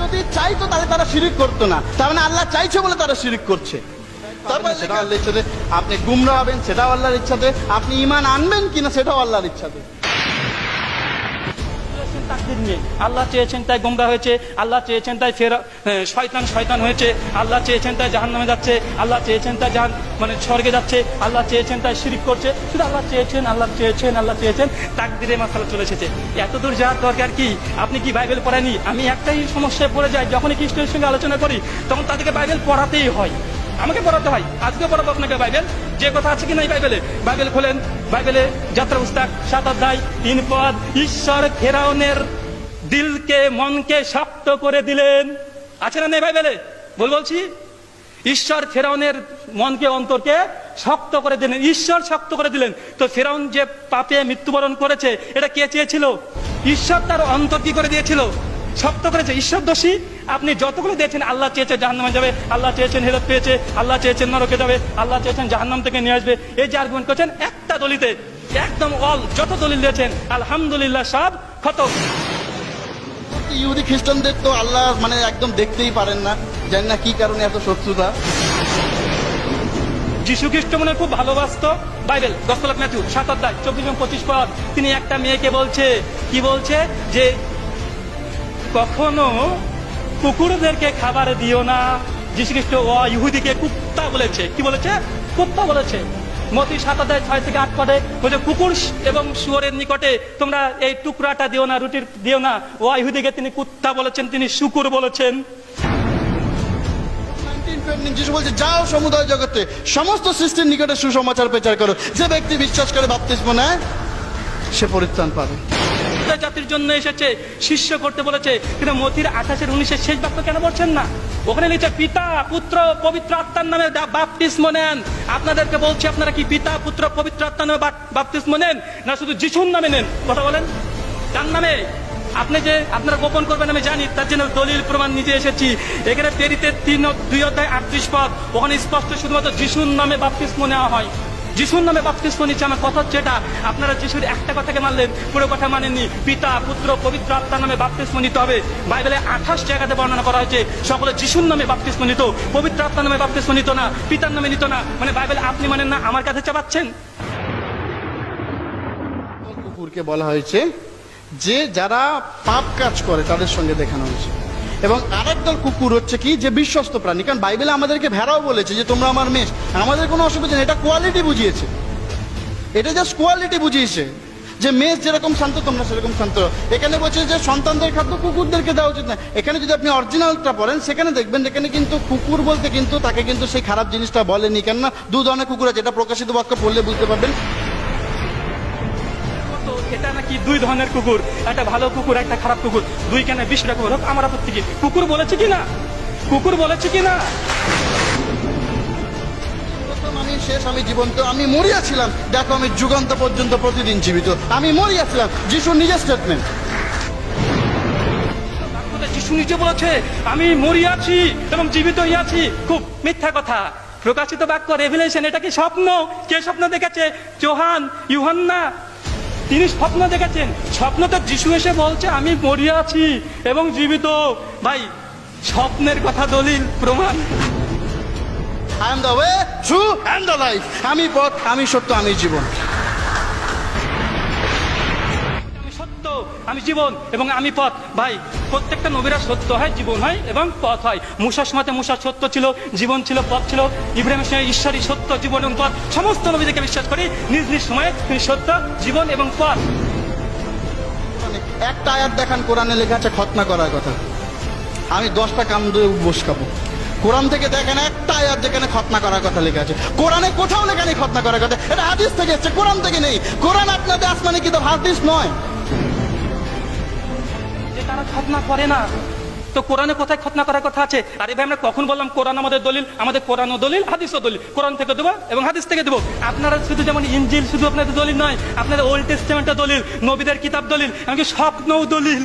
যদি চাইতো তাহলে তারা শিরিক করতো না। তার মানে আল্লাহ চাইছে বলে তারা শিরিক করছে। সেটা আল্লাহর ইচ্ছাতে আপনি গুমরা হবেন, সেটাও আল্লাহর ইচ্ছাতে। আপনি ইমান আনবেন কিনা সেটাও আল্লাহর ইচ্ছাতে। তাকদির নিয়ে। আল্লাহ চেয়েছেন তাই গোমরা হয়েছে, আল্লাহ চেয়েছেন তাই ফের শয়তান শয়তান হয়েছে, আল্লাহ চেয়েছেন তাই জাহান নামে যাচ্ছে, আল্লাহ চেয়েছেন তাই জাহান মানে স্বর্গে যাচ্ছে, আল্লাহ চেয়েছেন তাই শিরিক করছে, শুধু আল্লাহ চেয়েছেন আল্লাহ চেয়েছেন আল্লাহ চেয়েছেন, তাকদিরে মাসালা চলে এসেছে। এত দূর যাওয়ার দরকার কি? আপনি কি বাইবেল পড়েনি আমি একটাই সমস্যায় পড়ে যাই, যখনই খ্রিস্টের সঙ্গে আলোচনা করি, তখন তাদেরকে বাইবেল পড়াতেই হয়। আমাকে পড়াতে হয়। আজকে পড়াবো আপনাকে বাইবেল। যে কথা আছে কি নাই বাইবেলে। বাইবেল খোলেন। বাইবেলে যাত্রা পুস্তক, সাত অধ্যায়, তিন পদ, ঈশ্বর ফেরাউনের দিলকে মনকে শক্ত করে দিলেন। আছে না নেই বাইবেলে? বল বলছি? ঈশ্বর ফেরাউনের মনকে, অন্তরকে শক্ত করে দিলেন। ঈশ্বর শক্ত করে দিলেন? তো ফেরাউন যে পাপে মৃত্যুবরণ করেছে, এটা কে চেয়েছিল? ঈশ্বর তার অন্তর কি করে দিয়েছিল? শক্ত করেছে। ঈশ্বর দোষী? আপনি যতগুলো দিয়েছেন আল্লাহ চেয়েছে জাহান্নামে যাবে আল্লাহ চেয়েছেন হেরত পেয়েছে আল্লাহ চেয়েছেন নরকে যাবে আল্লাহ চেয়েছেন জাহান্নাম থেকে নিয়ে আসবে। এই যে আর্গুমেন্ট করছেন একটা দলিতে একদম অল যত দলিল দিয়েছেন আলহামদুলিল্লাহ সব খতম। ইহুদি খ্রিস্টানদের তো আল্লাহ মানে একদম দেখতেই পারেন না জানি না কি কারণে এত শত্রুতা। যিশু খ্রিস্ট মনে খুব ভালোবাসতো। বাইবেল গসল ম্যাথু সাত অধ্যায় চব্বিশ এবং পঁচিশ পদ তিনি একটা মেয়েকে বলছে কি বলছে? যে কখনো কুকুরদেরকে খাবার দিও না। যিশু খ্রিস্ট ও ইহুদিকে কুত্তা বলেছে। কি বলেছে? কুত্তা বলেছে। মতি সাত ছয় থেকে আট পদে বলছে, কুকুর এবং শুয়োরের নিকটে তোমরা এই টুকরাটা দিও না, রুটির দিও না। ও ইহুদিকে তিনি কুত্তা বলেছেন, তিনি শুকুর বলেছেন। 1915 যিশু বলছে, যাও সমুদায় জগতে, সমস্ত সৃষ্টির নিকটে সুসমাচার প্রচার করো। যে ব্যক্তি বিশ্বাস করে বাপ্তিস্ম নেয় সে পরিত্রাণ পাবে। ইসরায়েল জাতির জন্য এসেছে, শিষ্য করতে বলেছে। কিন্তু মতির আঠাশের উনিশের শেষ বাক্য কেন বলছেন না? ওখানে লিখছে, পিতা, পুত্র, পবিত্র আত্মার নামে বাপতিস্ম নেন। আপনাদেরকে বলছি, আপনারা কি পিতা, পুত্র, পবিত্র আত্মার নামে বাপতিস্ম নেন, না শুধু যিশুর নামে নেন? কথা বলেন। তার নামে? আপনি যে, আপনারা গোপন করবেন, আমি জানি, তার জন্য দলিল প্রমাণ নিজে এসেছি। এখানে পেরিতে তিন দুই অধ্যায় আটত্রিশ পদ। ওখানে স্পষ্ট শুধুমাত্র যিশুর নামে বাপতিস্ম নেওয়া হয়। যিশুর নামে বাপতিস্ম নিচ্ছে, আমার কথা হচ্ছে এটা। আপনারা যিশুর একটা কথাকে মানলেন, পুরো কথা মানেননি। পিতা, পুত্র, পবিত্র আত্মার নামে বাপতিস্ম নিতে হবে। বাইবেলে আঠাশ জায়গাতে বর্ণনা করা হয়েছে, সকলে যিশুর নামে বাপতিস্ম নিত। পবিত্র আত্মার নামে বাপতিস্ম নিত না, পিতার নামে নিত না। মানে বাইবেলে আপনি মানেন না, আমার কাছে চাপাচ্ছেন। কুকুরকে বলা হয়েছে যে যারা পাপ কাজ করে, তাদের সঙ্গে দেখানো হয়েছে। এবং আরেক দল কুকুর হচ্ছে কি? যে বিশ্বস্ত প্রাণী। কারণ বাইবেলে আমাদেরকে ভেড়াও বলেছে যে, তোমরা আমার মেষ। আমাদের কোনো অসুবিধা নেই। এটা কোয়ালিটি বুঝিয়েছে। এটা জাস্ট কোয়ালিটি বুঝিয়েছে। যে মেষ যেরকম শান্ত, তোমরা সেরকম শান্ত। এখানে বলছে যে, সন্তানদের খাদ্য কুকুরদেরকে দেওয়া উচিত না এখানে যদি আপনি অরিজিনালটা পড়েন, সেখানে দেখবেন এখানে কিন্তু কুকুর বলতে কিন্তু তাকে কিন্তু সেই খারাপ জিনিসটা বলেনি। কেননা দু ধরনের কুকুর আছে। এটা প্রকাশিত বাক্য পড়লে বুঝতে পারবেন। এটা নাকি দুই ধরনের কুকুর। একটা ভালো কুকুর একটা খারাপ কুকুর। দুই কেন বিশটা কুকুর হোক আমার আপত্তি কি? কুকুর বলেছে কি না? কুকুর বলেছে কি না? প্রথম আমি শেষ আমি জীবন্ত। আমি মরিয়াছিলাম দেখো আমি যুগান্ত পর্যন্ত প্রতিদিন জীবিত। আমি মরিয়াছিলাম যিশুর নিজের স্টেটমেন্ট বাক্যতে যিশু নিজে বলেছে আমি মরিয়াছি এবং জীবিত হইয়াছি খুব মিথ্যা কথা। প্রকাশিত বাক্য রেভিলেশন এটা কি স্বপ্ন? কে স্বপ্ন দেখেছে? চোহান ইউহান্না। তিনি স্বপ্ন দেখেছেন। স্বপ্ন তো যিশু এসে বলছে আমি মরিয়া আছি এবং জীবিত। ভাই স্বপ্নের কথা দলিল প্রমাণ। I am the way truth and the life আমি পথ আমি সত্য আমি জীবন। আমি জীবন এবং আমি পথ। ভাই, প্রত্যেকটা নবীরা সত্য হয়, জীবন হয় এবং পথ হয়। মুসার সময়তে মুসার সত্য ছিল, জীবন ছিল, পথ ছিল। ইব্রাহিমের সময় ঈশ্বরই সত্য, জীবন এবং পথ। সমস্ত নবীদেরকে বিশ্বাস করি, নিজ নিজ সময়ে তিনি সত্য, জীবন এবং পথ। একটা আয়াত দেখান, কোরআনে লেখা আছে, খতনা করার কথা। আমি দশটা কাম দিয়ে বস খাব। কোরআন থেকে দেখেন, একটা আয়াত যেখানে খতনা করার কথা লেখা আছে। কোরআনে কোথাও লেখা নেই খতনা করার কথা। এটা হাদিস থেকে এসছে, কোরআন থেকে নেই। কোরআন আপনাদের আসমানে কিন্তু হাদিস নয়। যে তারা খতনা করে না। তো কোরআনে কোথায় খতনা করার কথা আছে? আরে ভাই, আমরা কখন বললাম কোরআন আমাদের দলিল? আমাদের কোরআন দলিল, হাদিসও দলিল। কোরআন থেকে দেবো এবং হাদিস থেকে দেবো। আপনারা শুধু যেমন ইঞ্জিল, শুধু আপনাদের দলিল নয়, আপনাদের ওল্ড টেস্টমেন্টের দলিল, নবীদের কিতাব দলিল, এমনকি স্বপ্নও দলিল।